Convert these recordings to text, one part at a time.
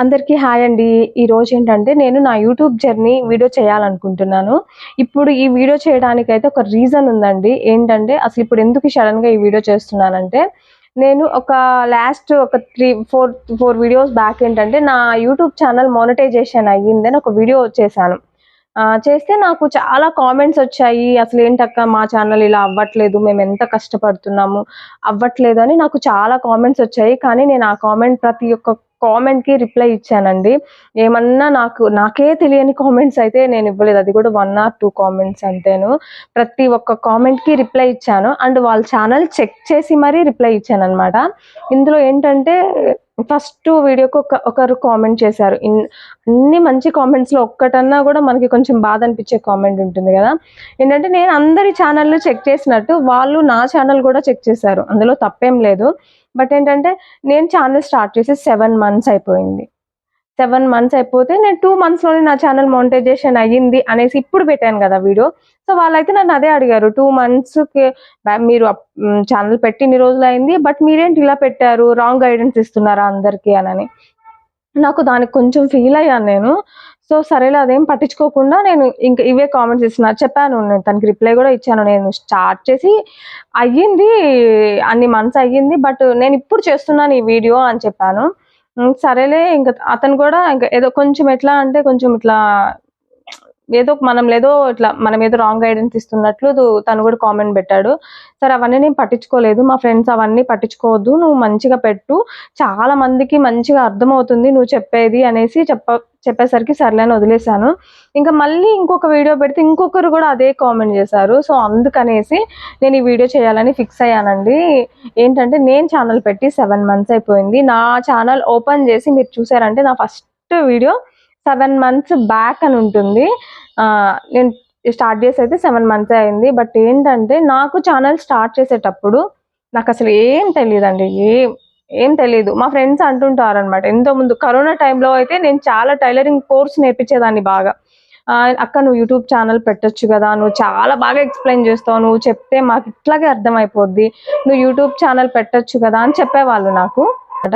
అందరికీ హాయ్ అండి. ఈరోజు ఏంటంటే నేను నా యూట్యూబ్ జర్నీ వీడియో చేయాలనుకుంటున్నాను. ఇప్పుడు ఈ వీడియో చేయడానికైతే ఒక రీజన్ ఉందండి. ఏంటంటే అసలు ఇప్పుడు ఎందుకు సడన్గా ఈ వీడియో చేస్తున్నానంటే నేను ఒక లాస్ట్ ఒక 3, 4, 4 వీడియోస్ బ్యాక్ ఏంటంటే నా యూట్యూబ్ ఛానల్ మోనటైజేషన్ అయ్యిందని ఒక వీడియో చేశాను. చేస్తే నాకు చాలా కామెంట్స్ వచ్చాయి. అసలు ఏంటక్క మా ఛానల్ ఇలా అవ్వట్లేదు. మేము ఎంత కష్టపడుతున్నాము. అవ్వట్లేదు అని నాకు చాలా కామెంట్స్ వచ్చాయి. కానీ నేను ఆ కామెంట్ ప్రతి ఒక్క కామెంట్‌కి రిప్లై ఇచ్చానండి. ఏమన్నా నాకు నాకే తెలియని కామెంట్స్ అయితే నేను ఇవ్వలేదు. అది కూడా వన్ ఆర్ టూ కామెంట్స్ అంతేను. ప్రతి ఒక్క కామెంట్‌కి రిప్లై ఇచ్చాను. అండ్ వాళ్ళ ఛానల్ చెక్ చేసి మరీ రిప్లై ఇచ్చాను అనమాట ఇందులో ఏంటంటే ఫస్ట్ వీడియోకి ఒక ఒకరు కామెంట్ చేశారు. అన్ని మంచి కామెంట్స్‌లో ఒక్కటన్నా కూడా మనకి కొంచెం బాధ అనిపించే కామెంట్ ఉంటుంది కదా! ఏంటంటే నేను అందరి ఛానల్ చెక్ చేసినట్టు వాళ్ళు నా ఛానల్ కూడా చెక్ చేశారు. అందులో తప్పేం లేదు. బట్ ఏంటంటే నేను ఛానల్ స్టార్ట్ చేసి సెవెన్ మంత్స్ అయిపోయింది. సెవెన్ మంత్స్ అయిపోతే నేను టూ మంత్స్‌లోనే నా ఛానల్ మోనటైజేషన్ అయ్యింది అనేసి ఇప్పుడు పెట్టాను కదా వీడియో. సో వాళ్ళైతే నన్ను అదే అడిగారు. టూ మంత్స్‌కి మీరు ఛానల్ పెట్టి ఇన్ని రోజులయింది. బట్ మీరేంటి ఇలా పెట్టారు? రాంగ్ గైడెన్స్ ఇస్తున్నారా అందరికీ అని నాకు దానికి కొంచెం ఫీల్ అయ్యాను నేను. సో సరేలే అదేం పట్టించుకోకుండా నేను ఇంక ఇవే కామెంట్స్ ఇస్తున్నా. చెప్పాను నేను తనకి రిప్లై కూడా ఇచ్చాను. నేను స్టార్ట్ చేసి అయ్యింది అన్ని మంత్స్ అయ్యింది. బట్ నేను ఇప్పుడు చేస్తున్నాను ఈ వీడియో అని చెప్పాను. సరేలే ఇంక అతను కూడా ఇంకా ఏదో కొంచెం ఎట్లా అంటే కొంచెం ఇట్లా ఏదో మనం ఏదో ఇట్లా మనం ఏదో రాంగ్ గైడెన్స్ ఇస్తున్నట్లు తను కూడా కామెంట్ పెట్టాడు. సరే అవన్నీ నేను పట్టించుకోలేదు. మా ఫ్రెండ్స్ అవన్నీ పట్టించుకోవద్దు. నువ్వు మంచిగా పెట్టు. చాలా మందికి మంచిగా అర్థమవుతుంది నువ్వు చెప్పేది అనేసి చెప్ప చెప్పేసరికి సర్లే అని వదిలేసాను. ఇంకా మళ్ళీ ఇంకొక వీడియో పెడితే ఇంకొకరు కూడా అదే కామెంట్ చేశారు. సో అందుకనేసి నేను ఈ వీడియో చేయాలని ఫిక్స్ అయ్యానండి. ఏంటంటే నేను ఛానల్ పెట్టి సెవెన్ మంత్స్ అయిపోయింది. నా ఛానల్ ఓపెన్ చేసి మీరు చూసారంటే నా first video seven months back అని ఉంటుంది. నేను స్టార్ట్ చేసి అయితే సెవెన్ మంత్స్ అయింది. బట్ ఏంటంటే నాకు ఛానల్ స్టార్ట్ చేసేటప్పుడు నాకు అసలు ఏం తెలియదండి ఏం ఏం తెలియదు మా ఫ్రెండ్స్ అంటుంటారు అనమాట ఎంతో ముందు కరోనా టైంలో అయితే నేను చాలా టైలరింగ్ కోర్స్ నేర్పించేదాన్ని బాగా. "అక్క నువ్వు యూట్యూబ్ ఛానల్ పెట్టొచ్చు కదా! నువ్వు చాలా బాగా ఎక్స్‌ప్లెయిన్ చేస్తావు. నువ్వు చెప్తే మాకు ఇట్లాగే అర్థమైపోద్ది. నువ్వు యూట్యూబ్ ఛానల్ పెట్టొచ్చు కదా!" అని చెప్పేవాళ్ళు నాకు.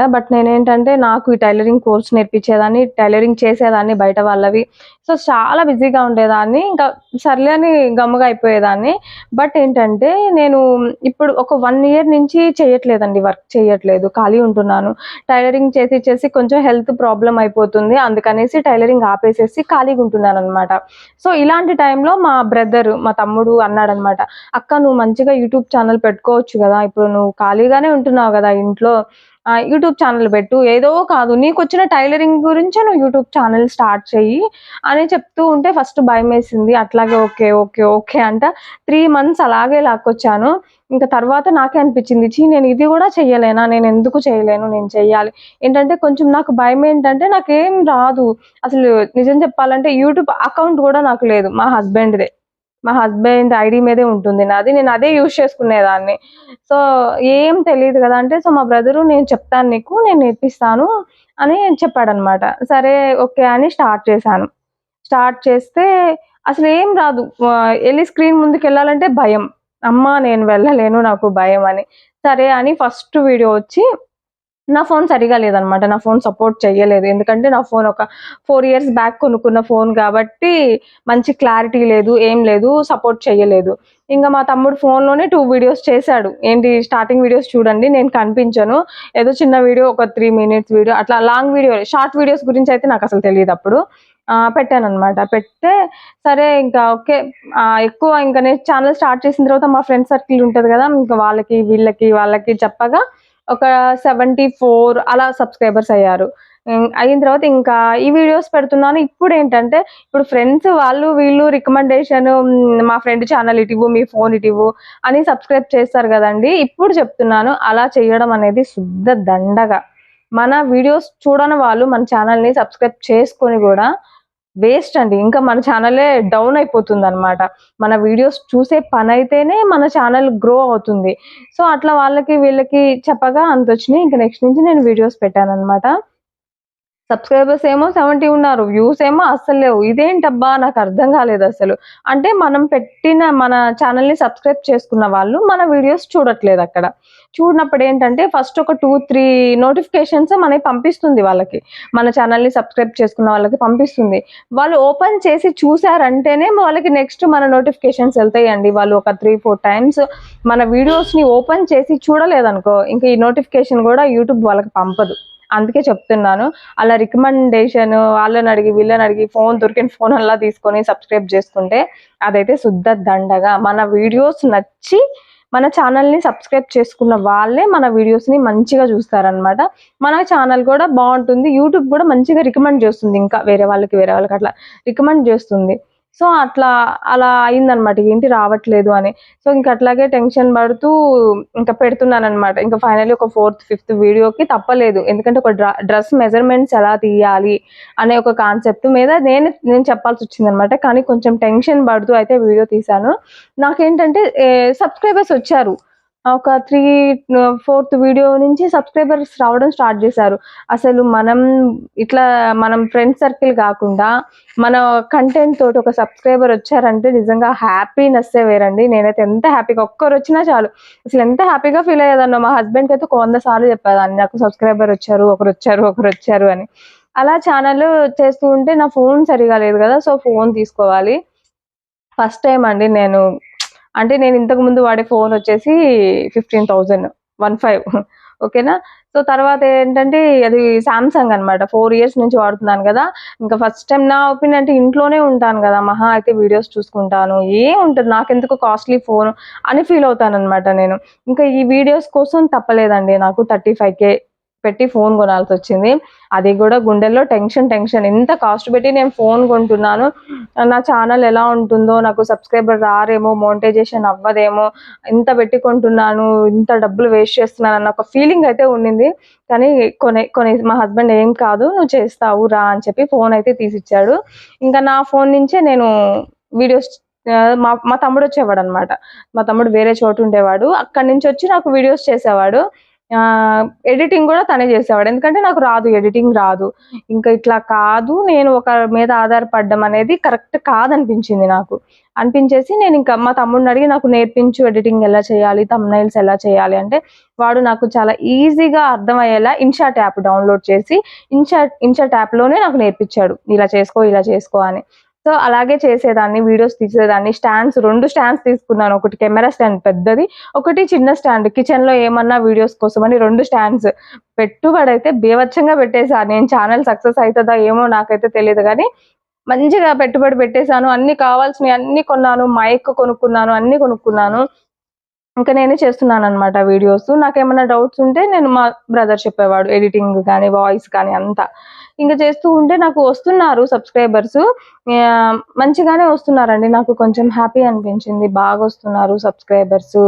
బట్ నేనేంటంటే నాకు ఈ టైలరింగ్ కోర్స్ నేర్పించేదాన్ని. టైలరింగ్ చేసేదాన్ని బయట వాళ్ళవి. సో చాలా బిజీగా ఉండేదాన్ని. ఇంకా సర్లే అని గమ్ముగా అయిపోయేదాన్ని. బట్ ఏంటంటే నేను ఇప్పుడు ఒక వన్ ఇయర్ నుంచి చేయట్లేదండి. వర్క్ చేయట్లేదు. ఖాళీ ఉంటున్నాను. టైలరింగ్ చేసి చేసి కొంచెం హెల్త్ ప్రాబ్లం అయిపోతుంది. అందుకనేసి టైలరింగ్ ఆపేసేసి ఖాళీగా ఉంటున్నాను అనమాట సో ఇలాంటి టైంలో మా బ్రదర్ మా తమ్ముడు అన్నాడనమాట. "అక్క నువ్వు మంచిగా యూట్యూబ్ ఛానల్ పెట్టుకోవచ్చు కదా! ఇప్పుడు నువ్వు ఖాళీగానే ఉంటున్నావు కదా ఇంట్లో. యూట్యూబ్ ఛానల్ పెట్టు. ఏదో కాదు నీకు వచ్చిన టైలరింగ్ గురించే నువ్వు యూట్యూబ్ ఛానల్ స్టార్ట్ చెయ్యి" అని చెప్తూ ఉంటే ఫస్ట్ భయం వేసింది అట్లాగే ఓకే. ఓకే. ఓకే అంట త్రీ మంత్స్ అలాగే లాక్కొచ్చాను. ఇంకా తర్వాత నాకే అనిపించింది. ఛీ! నేను ఇది కూడా చెయ్యలేనా? నేను ఎందుకు చేయలేను? నేను చెయ్యాలి. ఏంటంటే కొంచెం నాకు భయం ఏంటంటే నాకేం రాదు. అసలు నిజం చెప్పాలంటే యూట్యూబ్ అకౌంట్ కూడా నాకు లేదు. మా హస్బెండ్‌దే. మా హస్బెండ్ ఐడి మీదే ఉంటుంది నాది. నేను అదే యూజ్ చేసుకునేదాన్ని. సో ఏం తెలియదు కదా! అంటే సో మా బ్రదరు "నేను చెప్తాను నీకు. నేను నేర్పిస్తాను" అని చెప్పాడనమాట. సరే ఓకే అని స్టార్ట్ చేశాను. స్టార్ట్ చేస్తే అసలేం రాదు. వెళ్ళి స్క్రీన్ ముందుకు వెళ్ళాలంటే భయం. అమ్మ నేను వెళ్ళలేను. నాకు భయం అని. సరే అని ఫస్ట్ వీడియో వచ్చి నా ఫోన్ సరిగా లేదనమాట. నా ఫోన్ సపోర్ట్ చేయలేదు ఎందుకంటే నా ఫోన్ ఒక ఫోర్ ఇయర్స్ బ్యాక్ కొనుక్కున్న ఫోన్ కాబట్టి మంచి క్లారిటీ లేదు. ఏం లేదు. సపోర్ట్ చేయలేదు ఇంకా మా తమ్ముడు ఫోన్‌లోనే టూ వీడియోస్ చేశాడు. ఏంటి స్టార్టింగ్ వీడియోస్ చూడండి. నేను కనిపించను. ఏదో చిన్న వీడియో ఒక త్రీ మినిట్స్ వీడియో అట్లా లాంగ్ వీడియో షార్ట్ వీడియోస్ గురించి అయితే నాకు అసలు తెలియదు అప్పుడు పెట్టాను అనమాట పెడితే సరే ఇంకా ఓకే. ఎక్కువ ఇంకా నేను ఛానల్ స్టార్ట్ చేసిన తర్వాత మా ఫ్రెండ్ సర్కిల్ ఉంటుంది కదా! ఇంకా వాళ్ళకి, వీళ్ళకి, వాళ్ళకి చెప్పగా ఒక 74 అలా సబ్‌స్క్రైబర్స్ అయ్యారు. అయిన తర్వాత ఇంకా ఈ వీడియోస్ పెడుతున్నాను. ఇప్పుడు ఏంటంటే ఇప్పుడు ఫ్రెండ్స్ వాళ్ళు వీళ్ళు రికమెండేషన్ మా ఫ్రెండ్ ఛానల్ ఇటివు మీ ఫోన్ ఇటివు అని సబ్‌స్క్రైబ్ చేస్తారు కదండి ఇప్పుడు చెప్తున్నాను. అలా చేయడం అనేది శుద్ధ దండగా మన వీడియోస్ చూడని వాళ్ళు మన ఛానల్‌ని సబ్‌స్క్రైబ్ చేసుకొని కూడా వేస్ట్ అండి. ఇంకా మన ఛానలే డౌన్ అయిపోతుందనమాట. మన వీడియోస్ చూసే పని అయితేనే మన ఛానల్ గ్రో అవుతుంది. సో అట్లా వాళ్ళకి వీళ్ళకి చెప్పగా అంత వచ్చినాయి ఇంక నెక్స్ట్ నుంచి నేను వీడియోస్ పెట్టాను అనమాట సబ్స్క్రైబర్స్ ఏమో సెవెంటీ ఉన్నారు వ్యూస్ ఏమో అస్సలు లేవు. ఇదేంటబ్బా? నాకు అర్థం కాలేదు అసలు అంటే మనం పెట్టిన మన ఛానల్ని సబ్స్క్రైబ్ చేసుకున్న వాళ్ళు మన వీడియోస్ చూడట్లేదు అక్కడ. చూడనప్పుడు ఏంటంటే ఫస్ట్ ఒక టూ త్రీ నోటిఫికేషన్స్ మనకి పంపిస్తుంది వాళ్ళకి. మన ఛానల్ని సబ్స్క్రైబ్ చేసుకున్న వాళ్ళకి పంపిస్తుంది. వాళ్ళు ఓపెన్ చేసి చూసారంటేనే వాళ్ళకి నెక్స్ట్ మన నోటిఫికేషన్స్ వెళ్తాయండి. వాళ్ళు ఒక త్రీ ఫోర్ టైమ్స్ మన వీడియోస్ని ఓపెన్ చేసి చూడలేదనుకో ఇంకా ఈ నోటిఫికేషన్ కూడా యూట్యూబ్ వాళ్ళకి పంపదు. అందుకే చెప్తున్నాను. అలా రికమెండేషన్ వాళ్ళని అడిగి వీళ్ళని అడిగి ఫోన్ దొరికిన ఫోన్ అలా తీసుకొని సబ్స్క్రైబ్ చేసుకుంటే అదైతే శుద్ధ దండగా మన వీడియోస్ నచ్చి మన ఛానల్ని సబ్స్క్రైబ్ చేసుకున్న వాళ్ళే మన వీడియోస్ని మంచిగా చూస్తారనమాట మన ఛానల్ కూడా బాగుంటుంది యూట్యూబ్ కూడా మంచిగా రికమెండ్ చేస్తుంది ఇంకా వేరే వాళ్ళకి వేరే వాళ్ళకి అట్లా రికమెండ్ చేస్తుంది. సో అట్లా అలా అయిందనమాట ఏంటి రావట్లేదు అని. సో ఇంక అట్లాగే టెన్షన్ పడుతూ ఇంకా పెడుతున్నాను అనమాట ఇంకా ఫైనల్లీ ఒక ఫోర్త్ ఫిఫ్త్ వీడియోకి తప్పలేదు. ఎందుకంటే ఒక డ్రెస్ మెజర్మెంట్స్ ఎలా తీయాలి అనే ఒక కాన్సెప్ట్ మీద నేను నేను చెప్పాల్సి వచ్చింది అనమాట కానీ కొంచెం టెన్షన్ పడుతూ అయితే వీడియో తీశాను. నాకేంటంటే సబ్స్క్రైబర్స్ వచ్చారు. ఒక త్రీ ఫోర్త్ వీడియో నుంచి సబ్స్క్రైబర్స్ రావడం స్టార్ట్ చేశారు. అసలు మనం ఇట్లా మనం ఫ్రెండ్ సర్కిల్ కాకుండా మన కంటెంట్ తోటి ఒక సబ్స్క్రైబర్ వచ్చారంటే నిజంగా హ్యాపీనెస్ వేరండి. నేనైతే ఎంత హ్యాపీగా ఒక్కరు వచ్చినా చాలు. అసలు ఎంత హ్యాపీగా ఫీల్ అయ్యేదన్నో మా హస్బెండ్కి అయితే ఒక వంద సార్లు చెప్పేదాన్ని. నాకు సబ్స్క్రైబర్ వచ్చారు ఒకరు వచ్చారు ఒకరు వచ్చారు అని. అలా ఛానల్ చేస్తూ ఉంటే నా ఫోన్ సరిగా లేదు కదా సో ఫోన్ తీసుకోవాలి. ఫస్ట్ టైం అండి నేను అంటే నేను ఇంతకు ముందు వాడే ఫోన్ వచ్చేసి ఫిఫ్టీన్ థౌజండ్ వన్ ఫైవ్. ఓకేనా? సో తర్వాత ఏంటంటే అది సామ్సంగ్ అనమాట ఫోర్ ఇయర్స్ నుంచి వాడుతున్నాను కదా. ఇంకా ఫస్ట్ టైం నా ఒపీనియన్ అంటే ఇంట్లోనే ఉంటాను కదా. మహా అయితే వీడియోస్ చూసుకుంటాను. ఏముంటుంది నాకెందుకు కాస్ట్లీ ఫోన్ అని ఫీల్ అవుతాను అనమాట నేను. ఇంకా ఈ వీడియోస్ కోసం తప్పలేదండి. నాకు థర్టీ ఫైవ్ కే పెట్టి ఫోన్ కొనాల్సి వచ్చింది అది కూడా గుండెల్లో టెన్షన్ టెన్షన్. ఎంత కాస్ట్ పెట్టి నేను ఫోన్ కొంటున్నాను. నా ఛానల్ ఎలా ఉంటుందో నాకు సబ్స్క్రైబర్ రారేమో మోనిటైజేషన్ అవ్వదేమో ఇంత పెట్టి కొంటున్నాను ఇంత డబ్బులు వేస్ట్ చేస్తున్నాను అన్న ఒక ఫీలింగ్ అయితే ఉండింది కానీ కొన్ని కొన్ని మా హస్బెండ్ ఏం కాదు నువ్వు చేస్తావు రా అని చెప్పి ఫోన్ అయితే తీసిచ్చాడు. ఇంకా నా ఫోన్ నుంచే నేను వీడియోస్ మా మా తమ్ముడు వచ్చేవాడు అనమాట మా తమ్ముడు వేరే చోటు ఉండేవాడు అక్కడి నుంచి వచ్చి నాకు వీడియోస్ చేసేవాడు. ఎడిటింగ్ కూడా తనే చేసేవాడు. ఎందుకంటే నాకు రాదు ఎడిటింగ్ రాదు. ఇంకా ఇట్లా కాదు నేను ఒక మీద ఆధారపడడం అనేది కరెక్ట్ కాదనిపించింది నాకు. అనిపించేసి నేను ఇంకా మా తమ్ముడిని అడిగి నాకు నేర్పించు ఎడిటింగ్ ఎలా చేయాలి తమ్నైల్స్ ఎలా చేయాలి అంటే వాడు నాకు చాలా ఈజీగా అర్థమయ్యేలా ఇన్షాట్ యాప్ డౌన్లోడ్ చేసి ఇన్షాట్ ఇన్షాట్ యాప్లోనే నాకు నేర్పించాడు. ఇలా చేసుకో ఇలా చేసుకో అని. సో అలాగే చేసేదాన్ని వీడియోస్ తీసేదాన్ని. స్టాండ్స్ రెండు స్టాండ్స్ తీసుకున్నాను. ఒకటి కెమెరా స్టాండ్ పెద్దది ఒకటి చిన్న స్టాండ్. కిచెన్లో ఏమన్నా వీడియోస్ కోసం అని రెండు స్టాండ్స్ పెట్టుబడి అయితే బీవచ్చంగా పెట్టేశాను నేను ఛానల్ సక్సెస్ అవుతుందా ఏమో నాకైతే తెలియదు కానీ మంచిగా పెట్టుబడి పెట్టేశాను. అన్ని కావాల్సినవి అన్ని కొన్నాను. మైక్ కొనుక్కున్నాను అన్ని కొనుక్కున్నాను. ఇంకా నేనే చేస్తున్నాను అనమాట వీడియోస్. నాకేమైనా డౌట్స్ ఉంటే నేను మా బ్రదర్ చెప్పేవాడు ఎడిటింగ్ కానీ వాయిస్ కానీ అంతా. ఇంకా చేస్తూ ఉంటే నాకు వస్తున్నారు సబ్స్క్రైబర్స్. మంచిగానే వస్తున్నారండి. నాకు కొంచెం హ్యాపీ అనిపించింది. బాగా వస్తున్నారు సబ్స్క్రైబర్స్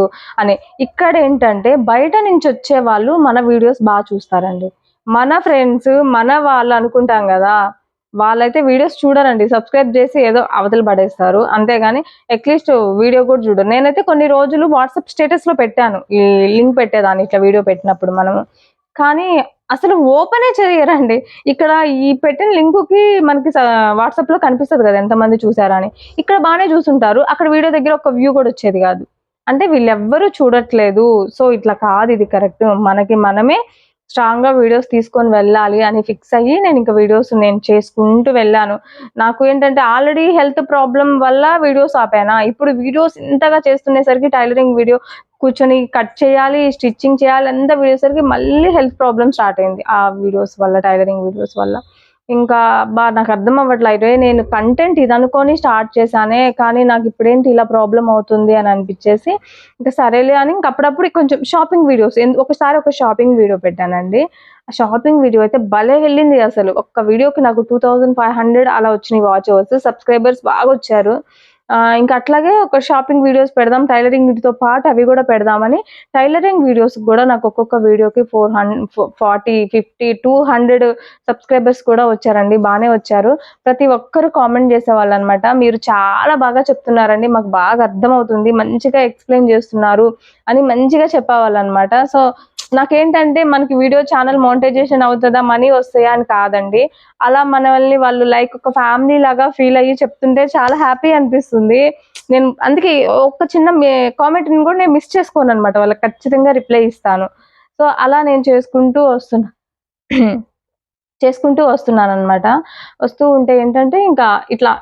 అని. ఇక్కడ ఏంటంటే బయట నుంచి వచ్చే వాళ్ళు మన వీడియోస్ బాగా చూస్తారండి. మన ఫ్రెండ్స్ మన వాళ్ళు అనుకుంటాం కదా వాళ్ళైతే వీడియోస్ చూడరండి. సబ్స్క్రైబ్ చేసి ఏదో అవతల పడేస్తారు. అంతేగాని అట్లీస్ట్ వీడియో కూడా చూడరు. నేనైతే కొన్ని రోజులు వాట్సాప్ స్టేటస్లో పెట్టాను. ఈ లింక్ పెట్టేదాన్ని ఇట్లా వీడియో పెట్టినప్పుడు మనము. కానీ అసలు ఓపెనే చేయరండి. ఇక్కడ ఈ పెట్టిన లింకుకి మనకి వాట్సాప్లో కనిపిస్తుంది కదా ఎంతమంది చూసారని. అని ఇక్కడ బాగానే చూసుంటారు. అక్కడ వీడియో దగ్గర ఒక వ్యూ కూడా వచ్చేది కాదు. అంటే వీళ్ళెవ్వరూ చూడట్లేదు. సో ఇట్లా కాదు ఇది కరెక్ట్. మనకి మనమే స్ట్రాంగ్గా వీడియోస్ తీసుకొని వెళ్ళాలి అని ఫిక్స్ అయ్యి నేను ఇంకా వీడియోస్ నేను చేసుకుంటూ వెళ్ళాను. నాకు ఏంటంటే ఆల్రెడీ హెల్త్ ప్రాబ్లం వల్ల వీడియోస్ ఆపానా? ఇప్పుడు వీడియోస్ ఇంతగా చేస్తునేసరికి టైలరింగ్ వీడియో కూర్చొని కట్ చేయాలి స్టిచ్చింగ్ చేయాలి అంతా వీడియోసరికి మళ్ళీ హెల్త్ ప్రాబ్లమ్ స్టార్ట్ అయింది ఆ వీడియోస్ వల్ల టైలరింగ్ వీడియోస్ వల్ల. ఇంకా బా నాకు అర్థం అవ్వట్లేదు నేను కంటెంట్ ఇది అనుకొని స్టార్ట్ చేశానే కానీ నాకు ఇప్పుడేంటి ఇలా ప్రాబ్లం అవుతుంది అని అనిపించేసి ఇంకా సరేలే అని ఇంక అప్పుడప్పుడు కొంచెం షాపింగ్ వీడియోస్ ఒకసారి ఒక షాపింగ్ వీడియో పెట్టానండి. ఆ షాపింగ్ వీడియో అయితే భలే వెళ్ళింది అసలు. ఒక్క వీడియోకి నాకు టూ థౌజండ్ ఫైవ్ హండ్రెడ్ అలా వచ్చినాయి వాచ్ అవర్స్ సబ్స్క్రైబర్స్ బాగా వచ్చారు. ఇంకా అట్లాగే ఒక షాపింగ్ వీడియోస్ పెడదాం టైలరింగ్ వీటితో పాటు అవి కూడా పెడదామని. టైలరింగ్ వీడియోస్ కూడా నాకు ఒక్కొక్క వీడియోకి four hundred forty fifty two hundred subscribers కూడా వచ్చారండి. బాగానే వచ్చారు. ప్రతి ఒక్కరు కామెంట్ చేసేవాళ్ళు అనమాట మీరు చాలా బాగా చెప్తున్నారండి. మాకు బాగా అర్థమవుతుంది. మంచిగా ఎక్స్ప్లెయిన్ చేస్తున్నారు అని మంచిగా చెప్పేవాళ్ళు అనమాట సో నాకేంటంటే మనకి వీడియో ఛానల్ మోనిటైజేషన్ అవుతుందా మనీ వస్తాయా అని కాదండి. అలా మనల్ని వాళ్ళు లైక్ ఒక ఫ్యామిలీ లాగా ఫీల్ అయ్యి చెప్తుంటే చాలా హ్యాపీ అనిపిస్తుంది. నేను అందుకే ఒక చిన్న కామెంట్ని కూడా నేను మిస్ చేసుకోను అనమాట వాళ్ళకి ఖచ్చితంగా రిప్లై ఇస్తాను. సో అలా నేను చేసుకుంటూ వస్తున్నా. చేసుకుంటూ వస్తున్నాను అనమాట వస్తూ ఉంటే ఏంటంటే ఇంకా ఇట్లా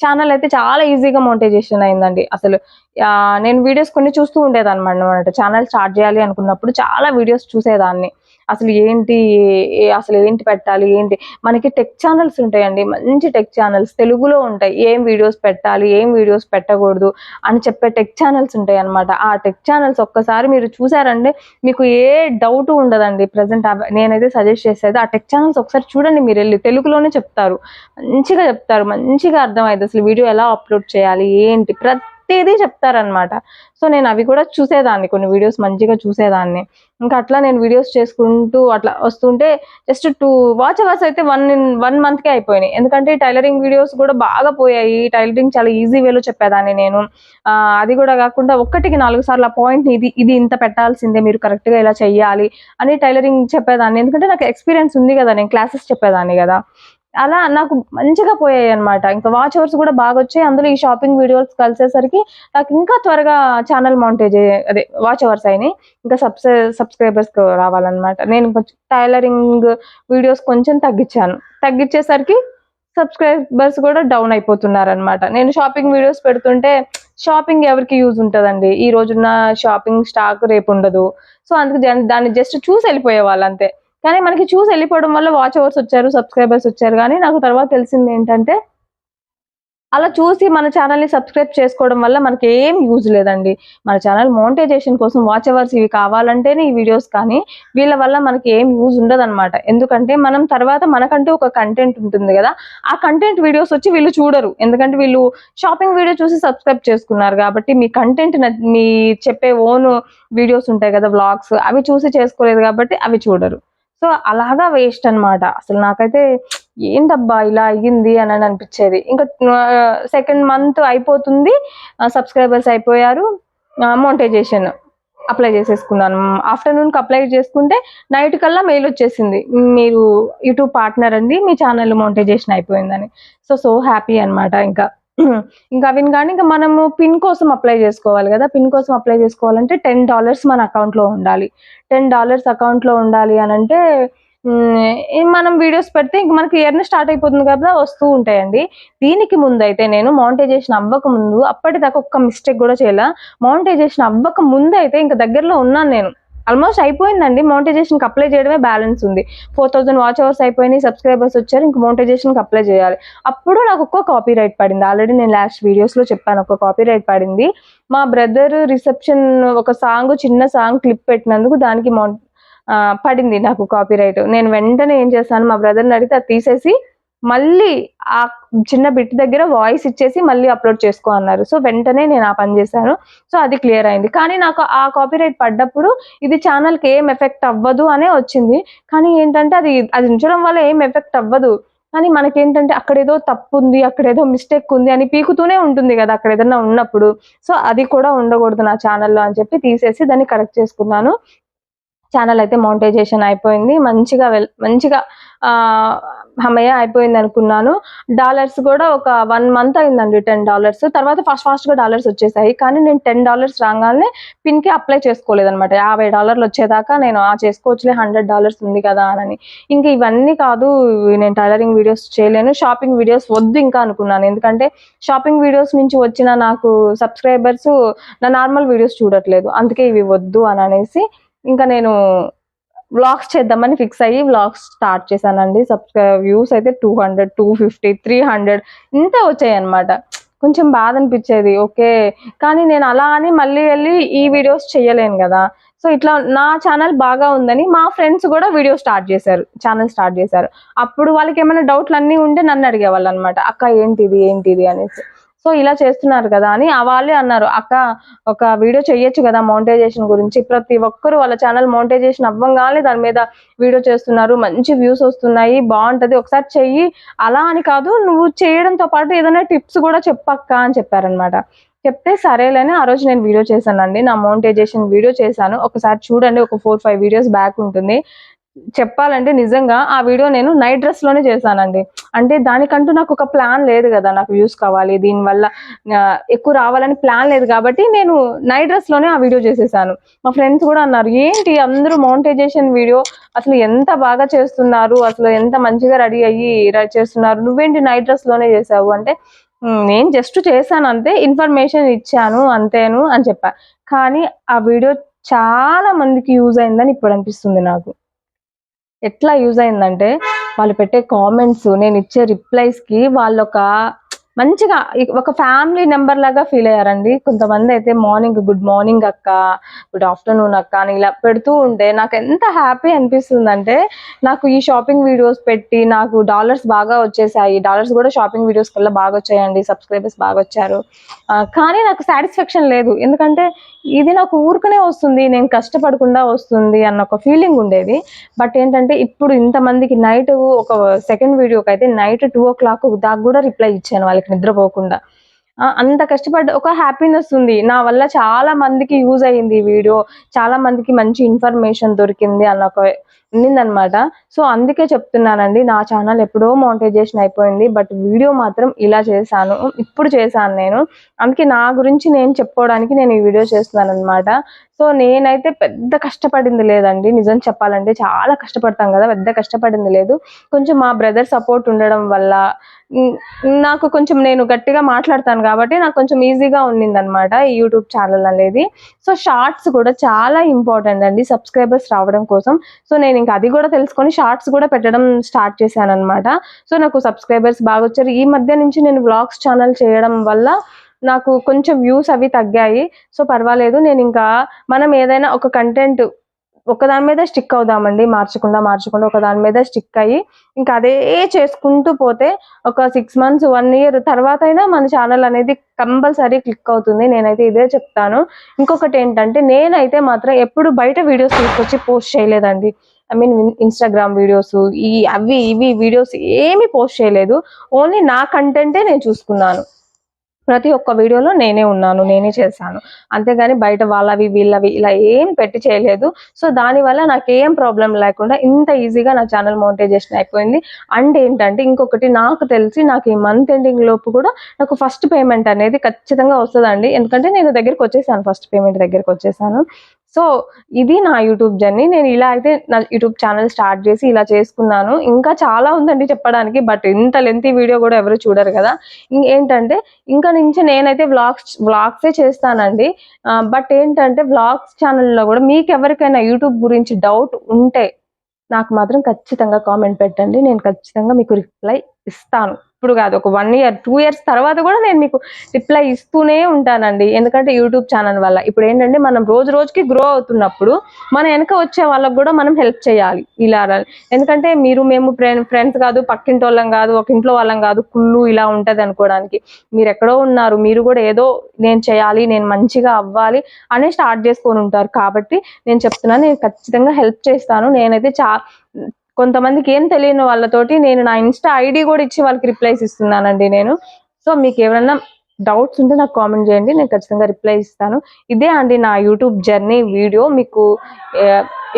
ఛానల్ అయితే చాలా ఈజీగా మోనిటైజేషన్ అయిందండి. అసలు ఆ, నేను వీడియోస్ కొన్ని చూస్తూ ఉండేదాన్ని అనమాట ఛానల్ స్టార్ట్ చేయాలి అనుకున్నప్పుడు చాలా వీడియోస్ చూసేదాన్ని. అసలు ఏంటి అసలు ఏంటి పెట్టాలి ఏంటి? మనకి టెక్ ఛానల్స్ ఉంటాయండి మంచి టెక్ ఛానల్స్ తెలుగులో ఉంటాయి. ఏం వీడియోస్ పెట్టాలి ఏం వీడియోస్ పెట్టకూడదు అని చెప్పే టెక్ ఛానల్స్ ఉంటాయి అన్నమాట ఆ టెక్ ఛానల్స్ ఒక్కసారి మీరు చూసారంటే మీకు ఏ డౌట్ ఉండదండి. ప్రజెంట్ నేనైతే సజెస్ట్ చేసేది ఆ టెక్ ఛానల్స్ ఒకసారి చూడండి మీరు వెళ్ళి. తెలుగులోనే చెప్తారు. మంచిగా చెప్తారు. మంచిగా అర్థమైంది. అసలు వీడియో ఎలా అప్లోడ్ చేయాలి ఏంటి? ప్రతి ప్రతిదీ చెప్తారనమాట సో నేను అవి కూడా చూసేదాన్ని కొన్ని వీడియోస్ మంచిగా చూసేదాన్ని. ఇంకా అట్లా నేను వీడియోస్ చేసుకుంటూ అట్లా వస్తుంటే జస్ట్ టూ వాచ్ అవర్స్ అయితే వన్ వన్ మంత్కే అయిపోయినాయి. ఎందుకంటే టైలరింగ్ వీడియోస్ కూడా బాగా పోయాయి. టైలరింగ్ చాలా ఈజీ వేలో చెప్పేదాన్ని నేను. అది కూడా కాకుండా ఒక్కటికి నాలుగు సార్లు ఆ పాయింట్ ఇది ఇది ఇంత పెట్టాల్సిందే మీరు కరెక్ట్గా ఇలా చెయ్యాలి అని టైలరింగ్ చెప్పేదాన్ని. ఎందుకంటే నాకు ఎక్స్పీరియన్స్ ఉంది కదా నేను క్లాసెస్ చెప్పేదాన్ని కదా. అలా నాకు మంచిగా పోయాయి అనమాట ఇంకా వాచ్ అవర్స్ కూడా బాగా వచ్చాయి. అందులో ఈ షాపింగ్ వీడియోస్ కలిసేసరికి నాకు ఇంకా త్వరగా ఛానల్ మౌంటేజ్ అదే వాచ్ అవర్స్ అయినాయి. ఇంకా సబ్స్క్రై సబ్స్క్రైబర్స్ రావాలన్నమాట. నేను కొంచెం టైలరింగ్ వీడియోస్ కొంచెం తగ్గించాను. తగ్గించేసరికి సబ్స్క్రైబర్స్ కూడా డౌన్ అయిపోతున్నారు అనమాట నేను షాపింగ్ వీడియోస్ పెడుతుంటే షాపింగ్ ఎవరికి యూజ్ ఉంటుందండి? ఈ రోజున్న షాపింగ్ స్టాక్ రేపు ఉండదు. సో అందుకు దాన్ని జస్ట్ చూసి వెళ్ళిపోయే వాళ్ళు అంతే కానీ మనకి చూసి వెళ్ళిపోవడం వల్ల వాచ్ అవర్స్ వచ్చారు సబ్స్క్రైబర్స్ వచ్చారు. కానీ నాకు తర్వాత తెలిసింది ఏంటంటే అలా చూసి మన ఛానల్ని సబ్స్క్రైబ్ చేసుకోవడం వల్ల మనకి ఏం యూజ్ లేదండి. మన ఛానల్ మోనిటైజేషన్ కోసం వాచ్ అవర్స్ ఇవి కావాలంటేనే ఈ వీడియోస్ కానీ వీళ్ళ వల్ల మనకి ఏం యూజ్ ఉండదన్నమాట. ఎందుకంటే మనం తర్వాత మనకంటూ ఒక కంటెంట్ ఉంటుంది కదా ఆ కంటెంట్ వీడియోస్ వచ్చి వీళ్ళు చూడరు. ఎందుకంటే వీళ్ళు షాపింగ్ వీడియో చూసి సబ్స్క్రైబ్ చేసుకున్నారు కాబట్టి మీ కంటెంట్ మీ చెప్పే ఓన్ వీడియోస్ ఉంటాయి కదా వ్లాగ్స్ అవి చూసి చేసుకోలేదు కాబట్టి అవి చూడరు. సో అలాగా వేస్ట్ అన్నమాట. అసలు నాకైతే ఏంటబ్బా ఇలా అయ్యింది అని అనిపించేది. ఇంకా సెకండ్ మంత్ అయిపోతుంది. సబ్స్క్రైబర్స్ అయిపోయారు. మోనిటైజేషన్ అప్లై చేసేసుకున్నాను. ఆఫ్టర్నూన్కి అప్లై చేసుకుంటే నైట్ కల్లా మెయిల్ వచ్చేసింది. మీరు యూట్యూబ్ పార్ట్నర్ అండి మీ ఛానల్ మోనిటైజేషన్ అయిపోయిందని. సో సో హ్యాపీ అన్నమాట ఇంకా. ఇంకా అవి కానీ ఇంకా మనము పిన్ కోసం అప్లై చేసుకోవాలి కదా. పిన్ కోసం అప్లై చేసుకోవాలంటే టెన్ డాలర్స్ మన అకౌంట్లో ఉండాలి. టెన్ డాలర్స్ అకౌంట్లో ఉండాలి అని అంటే మనం వీడియోస్ పెడితే ఇంక మనకి ఇయర్ని స్టార్ట్ అయిపోతుంది కదా వస్తూ ఉంటాయండి. దీనికి ముందు అయితే నేను మౌంటైజేషన్ అవ్వక ముందు అప్పటిదాకా ఒక్క మిస్టేక్ కూడా చేయాల. మౌంటైజేషన్ అవ్వక ముందు అయితే ఇంకా దగ్గరలో ఉన్నాను నేను. ఆల్మోస్ట్ అయిపోయిందండి. మోనిటైజేషన్కి అప్లై చేయడమే బ్యాలెన్స్ ఉంది. ఫోర్ థౌసండ్ వాచ్ అవర్స్ అయిపోయినాయి సబ్స్క్రైబర్స్ వచ్చారు ఇంక మోనిటైజేషన్కి అప్లై చేయాలి. అప్పుడు నాకు ఒక్క కాపీ రైట్ పడింది. ఆల్రెడీ నేను లాస్ట్ వీడియోస్లో చెప్పాను ఒక కాపీ రైట్ పడింది. మా బ్రదర్ రిసెప్షన్ ఒక సాంగ్ చిన్న సాంగ్ క్లిప్ పెట్టినందుకు దానికి మౌంట్ పడింది నాకు కాపీ రైట్ నేను వెంటనే ఏం చేశాను మా బ్రదర్ని అడిగితే అది తీసేసి మళ్ళీ ఆ చిన్న బిట్ దగ్గర వాయిస్ ఇచ్చేసి మళ్ళీ అప్లోడ్ చేసుకో అన్నారు. సో వెంటనే నేను ఆ పని చేశాను. సో అది క్లియర్ అయింది. కానీ నాకు ఆ కాపీరైట్ పడ్డప్పుడు ఇది ఛానల్కి ఏం ఎఫెక్ట్ అవ్వదు అనే వచ్చింది. కానీ ఏంటంటే అది అది ఉంచడం వల్ల ఏం ఎఫెక్ట్ అవ్వదు. కానీ మనకేంటంటే అక్కడ ఏదో తప్పు ఉంది అక్కడ ఏదో మిస్టేక్ ఉంది అని పీకుతూనే ఉంటుంది కదా అక్కడ ఏదైనా ఉన్నప్పుడు. సో అది కూడా ఉండకూడదు నా ఛానల్లో అని చెప్పి తీసేసి దాన్ని కరెక్ట్ చేసుకున్నాను. ఛానల్ అయితే మౌంటైజేషన్ అయిపోయింది. మంచిగా వెల్ మంచిగా హమయ్య అయిపోయింది అనుకున్నాను. డాలర్స్ కూడా ఒక వన్ మంత్ అయిందండి టెన్ డాలర్స్ తర్వాత ఫాస్ట్ ఫాస్ట్గా డాలర్స్ వచ్చేసాయి. కానీ నేను టెన్ డాలర్స్ రాగానే పిన్కి అప్లై చేసుకోలేదన్నమాట. యాభై డాలర్లు వచ్చేదాకా నేను ఆ చేసుకోవచ్చులే హండ్రెడ్ డాలర్స్ ఉంది కదా అని ఇంకా ఇవన్నీ కాదు నేను టైలరింగ్ వీడియోస్ చేయలేను. షాపింగ్ వీడియోస్ వద్దు ఇంకా అనుకున్నాను. ఎందుకంటే షాపింగ్ వీడియోస్ నుంచి వచ్చిన నాకు సబ్స్క్రైబర్స్ నా నార్మల్ వీడియోస్ చూడట్లేదు. అందుకే ఇవి వద్దు అని అనేసి ఇంకా నేను వ్లాగ్స్ చేద్దామని ఫిక్స్ అయ్యి వ్లాగ్స్ స్టార్ట్ చేశానండి. సబ్స్క్రైబ్ వ్యూస్ అయితే two hundred two fifty three hundred ఇంత వచ్చాయి అనమాట కొంచెం బాధ అనిపించేది ఓకే. కానీ నేను అలా అని మళ్ళీ వెళ్ళి ఈ వీడియోస్ చేయలేను కదా. సో ఇట్లా నా ఛానల్ బాగా ఉందని మా ఫ్రెండ్స్ కూడా వీడియో స్టార్ట్ చేశారు ఛానల్ స్టార్ట్ చేశారు. అప్పుడు వాళ్ళకి ఏమైనా డౌట్లు అన్నీ ఉంటే నన్ను అడిగేవాళ్ళు అనమాట అక్క ఏంటిది ఏంటిది? అనేసి. సో ఇలా చేస్తున్నారు కదా అని ఆ వాళ్ళే అన్నారు. అక్క ఒక వీడియో చేయొచ్చు కదా మౌంటైజేషన్ గురించి? ప్రతి ఒక్కరు వాళ్ళ ఛానల్ మౌంటైజేషన్ అవ్వంగానే దాని మీద వీడియో చేస్తున్నారు. మంచి వ్యూస్ వస్తున్నాయి బాగుంటది. ఒకసారి చెయ్యి. అలా అని కాదు నువ్వు చేయడంతో పాటు ఏదైనా టిప్స్ కూడా చెప్పక్క అని చెప్పారనమాట చెప్తే సరేలేని ఆ రోజు నేను వీడియో చేశానండి. నా మౌంటైజేషన్ వీడియో చేశాను. ఒకసారి చూడండి ఒక ఫోర్ ఫైవ్ వీడియోస్ బ్యాక్ ఉంటుంది. చెప్పాలంటే నిజంగా ఆ వీడియో నేను నైట్ డ్రెస్లోనే చేశానండి. అంటే దానికంటూ నాకు ఒక ప్లాన్ లేదు కదా నాకు వ్యూస్ కావాలి దీనివల్ల ఎక్కువ రావాలని ప్లాన్ లేదు కాబట్టి నేను నైట్ డ్రెస్లోనే ఆ వీడియో చేసేసాను. మా ఫ్రెండ్స్ కూడా అన్నారు ఏంటి అందరూ మౌంటైజేషన్ వీడియో? అసలు ఎంత బాగా చేస్తున్నారు? అసలు ఎంత మంచిగా రెడీ అయ్యి చేస్తున్నారు? నువ్వేంటి నైట్ డ్రెస్లోనే చేసావు? అంటే నేను జస్ట్ చేశాను అంతే ఇన్ఫర్మేషన్ ఇచ్చాను అంతేను అని చెప్పా. కానీ ఆ వీడియో చాలా మందికి యూజ్ అయిందని ఇప్పుడు అనిపిస్తుంది నాకు. ఎట్లా యూజ్ అయిందంటే వాళ్ళు పెట్టే కామెంట్స్ నేను ఇచ్చే రిప్లైస్కి వాళ్ళు ఒక మంచిగా ఒక ఫ్యామిలీ నెంబర్ లాగా ఫీల్ అయ్యారండి. కొంతమంది అయితే మార్నింగ్ గుడ్ మార్నింగ్ అక్క గుడ్ ఆఫ్టర్నూన్ అక్క అని ఇలా పెడుతూ ఉంటే నాకు ఎంత హ్యాపీ అనిపిస్తుందంటే నాకు ఈ షాపింగ్ వీడియోస్ పెట్టి నాకు డాలర్స్ బాగా వచ్చేసాయి. డాలర్స్ కూడా షాపింగ్ వీడియోస్ కల్లా బాగా వచ్చాయండి. సబ్స్క్రైబర్స్ బాగా వచ్చారు. కానీ నాకు సాటిస్ఫాక్షన్ లేదు. ఎందుకంటే ఇది నాకు ఊరుకునే వస్తుంది నేను కష్టపడకుండా వస్తుంది అన్న ఒక ఫీలింగ్ ఉండేది. బట్ ఏంటంటే ఇప్పుడు ఇంతమందికి నైట్ ఒక సెకండ్ వీడియోకి అయితే నైట్ టూ ఓ క్లాక్ దాకా కూడా రిప్లై ఇచ్చాను వాళ్ళకి నిద్రపోకుండా. అంత కష్టపడ్డ ఒక హ్యాపీనెస్ ఉంది. నా వల్ల చాలా మందికి యూజ్ అయ్యింది ఈ వీడియో చాలా మందికి మంచి ఇన్ఫర్మేషన్ దొరికింది అన్న ఒక ఉండిందనమాట సో అందుకే చెప్తున్నానండి నా ఛానల్ ఎప్పుడో మోనిటైజేషన్ అయిపోయింది బట్ వీడియో మాత్రం ఇలా చేశాను ఇప్పుడు చేశాను నేను. అందుకే నా గురించి నేను చెప్పుకోవడానికి నేను ఈ వీడియో చేస్తున్నాను అనమాట సో నేనైతే పెద్ద కష్టపడింది లేదండి. నిజం చెప్పాలంటే చాలా కష్టపడతాం కదా పెద్ద కష్టపడింది లేదు. కొంచెం మా బ్రదర్ సపోర్ట్ ఉండడం వల్ల నాకు కొంచెం నేను గట్టిగా మాట్లాడతాను కాబట్టి నాకు కొంచెం ఈజీగా ఉండింది అనమాట ఈ యూట్యూబ్ ఛానల్ అనేది. సో షార్ట్స్ కూడా చాలా ఇంపార్టెంట్ అండి సబ్స్క్రైబర్స్ రావడం కోసం. సో నేను ఇంకా అది కూడా తెలుసుకొని షార్ట్స్ కూడా పెట్టడం స్టార్ట్ చేశాను అనమాట సో నాకు సబ్స్క్రైబర్స్ బాగా వచ్చారు. ఈ మధ్య నుంచి నేను వ్లాగ్స్ ఛానల్ చేయడం వల్ల నాకు కొంచెం వ్యూస్ అవి తగ్గాయి. సో పర్వాలేదు. నేను ఇంకా మనం ఏదైనా ఒక కంటెంట్ ఒక దాని మీద స్టిక్ అవుదామండి. మార్చకుండా మార్చకుండా ఒక దాని మీద స్టిక్ అయ్యి ఇంకా అదే చేసుకుంటూ పోతే ఒక సిక్స్ మంత్స్ వన్ ఇయర్ తర్వాత అయినా మన ఛానల్ అనేది కంపల్సరీ క్లిక్ అవుతుంది. నేనైతే ఇదే చెప్తాను. ఇంకొకటి ఏంటంటే నేనైతే మాత్రం ఎప్పుడు బయట వీడియోస్ తీసుకొచ్చి పోస్ట్ చేయలేదండి. ఐ మీన్ ఇన్స్టాగ్రామ్ వీడియోస్ ఈ అవి ఇవి వీడియోస్ ఏమీ పోస్ట్ చేయలేదు. ఓన్లీ నా కంటెంటే నేను చూసుకున్నాను. ప్రతి ఒక్క వీడియోలో నేనే ఉన్నాను నేనే చేశాను. అంతేగాని బయట వాళ్ళవి వీళ్ళవి ఇలా ఏం పెట్టి చేయలేదు. సో దానివల్ల నాకు ఏం ప్రాబ్లం లేకుండా ఇంత ఈజీగా నా ఛానల్ మోనిటైజేషన్ అయిపోయింది. అండ్ ఏంటంటే ఇంకొకటి నాకు తెలిసి నాకు ఈ మంత్ ఎండింగ్ లోపు కూడా నాకు ఫస్ట్ పేమెంట్ అనేది ఖచ్చితంగా వస్తుందండి. ఎందుకంటే నేను దగ్గరికి వచ్చేసాను ఫస్ట్ పేమెంట్ దగ్గరికి వచ్చేసాను. సో ఇది నా యూట్యూబ్ జర్నీ. నేను ఇలా అయితే నా యూట్యూబ్ ఛానల్ స్టార్ట్ చేసి ఇలా చేసుకున్నాను. ఇంకా చాలా ఉందండి చెప్పడానికి బట్ ఇంత లెంతీ వీడియో కూడా ఎవరు చూడరు కదా. ఇంకేంటంటే ఇంకా నుంచి నేనైతే వ్లాగ్స్ వ్లాగ్సే చేస్తానండి. బట్ ఏంటంటే వ్లాగ్స్ ఛానల్లో కూడా మీకు ఎవరికైనా యూట్యూబ్ గురించి డౌట్ ఉంటే నాకు మాత్రం ఖచ్చితంగా కామెంట్ పెట్టండి. నేను ఖచ్చితంగా మీకు రిప్లై ఇస్తాను. ఇప్పుడు కాదు. ఒక వన్ ఇయర్ టూ ఇయర్స్ తర్వాత కూడా నేను మీకు రిప్లై ఇస్తూనే ఉంటానండి. ఎందుకంటే యూట్యూబ్ ఛానల్ వల్ల. ఇప్పుడు ఏంటంటే మనం రోజు రోజుకి గ్రో అవుతున్నప్పుడు మన వెనక వచ్చే వాళ్ళకు కూడా మనం హెల్ప్ చేయాలి. ఇలా ఎందుకంటే మీరు మేము ఫ్రెండ్స్ కాదు పక్కింటి వాళ్ళం కాదు ఒక ఇంట్లో వాళ్ళం కాదు కుళ్ళు ఇలా ఉంటుంది అనుకోవడానికి. మీరు ఎక్కడో ఉన్నారు మీరు కూడా ఏదో నేను చేయాలి నేను మంచిగా అవ్వాలి అనే స్టార్ట్ చేసుకొని ఉంటారు. కాబట్టి నేను చెప్తున్నాను నేను ఖచ్చితంగా హెల్ప్ చేస్తాను. నేనైతే చా కొంతమందికి ఏం తెలియని వాళ్ళతోటి నేను నా ఇన్స్టా ఐడి కూడా ఇచ్చి వాళ్ళకి రిప్లైస్ ఇస్తున్నానండి నేను. సో మీకు ఏమైనా డౌట్స్ ఉంటే నాకు కామెంట్ చేయండి నేను ఖచ్చితంగా రిప్లై ఇస్తాను. ఇదే అండి నా యూట్యూబ్ జర్నీ వీడియో మీకు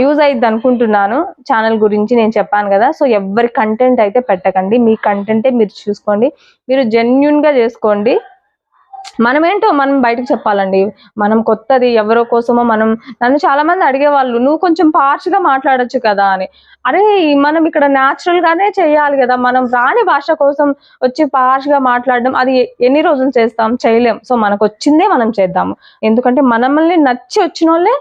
యూజ్ అయ్యిద్ది అనుకుంటున్నాను ఛానల్ గురించి నేను చెప్పాను కదా. సో ఎవరి కంటెంట్ అయితే పెట్టకండి. మీ కంటెంటే మీరు చూసుకోండి. మీరు జెన్యున్గా చేసుకోండి. మనం ఏంటో మనం బయటకు చెప్పాలండి. మనం కొత్తది ఎవరో కోసమో మనం నన్ను చాలా మంది అడిగేవాళ్ళు నువ్వు కొంచెం పార్ష్గా మాట్లాడచ్చు మాట్లాడొచ్చు కదా అని. అరే మనం ఇక్కడ న్యాచురల్ గానే చేయాలి కదా. మనం రాని భాష కోసం వచ్చి పార్ష్గా మాట్లాడడం అది ఎన్ని రోజులు చేస్తాం? చేయలేం. సో మనకు వచ్చిందే మనం చేద్దాము. ఎందుకంటే మనల్ని నచ్చి వచ్చిన వాళ్ళే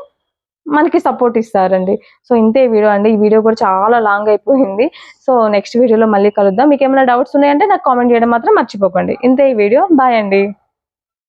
మనకి సపోర్ట్ ఇస్తారండి. సో ఇంతే వీడియో అండి. ఈ వీడియో కూడా చాలా లాంగ్ అయిపోయింది. సో నెక్స్ట్ వీడియోలో మళ్ళీ కలుద్దాం. మీకు ఏమైనా డౌట్స్ ఉన్నాయంటే నాకు కామెంట్ చేయడం మాత్రం మర్చిపోకండి. ఇంతే ఈ వీడియో. బాయ్ అండి.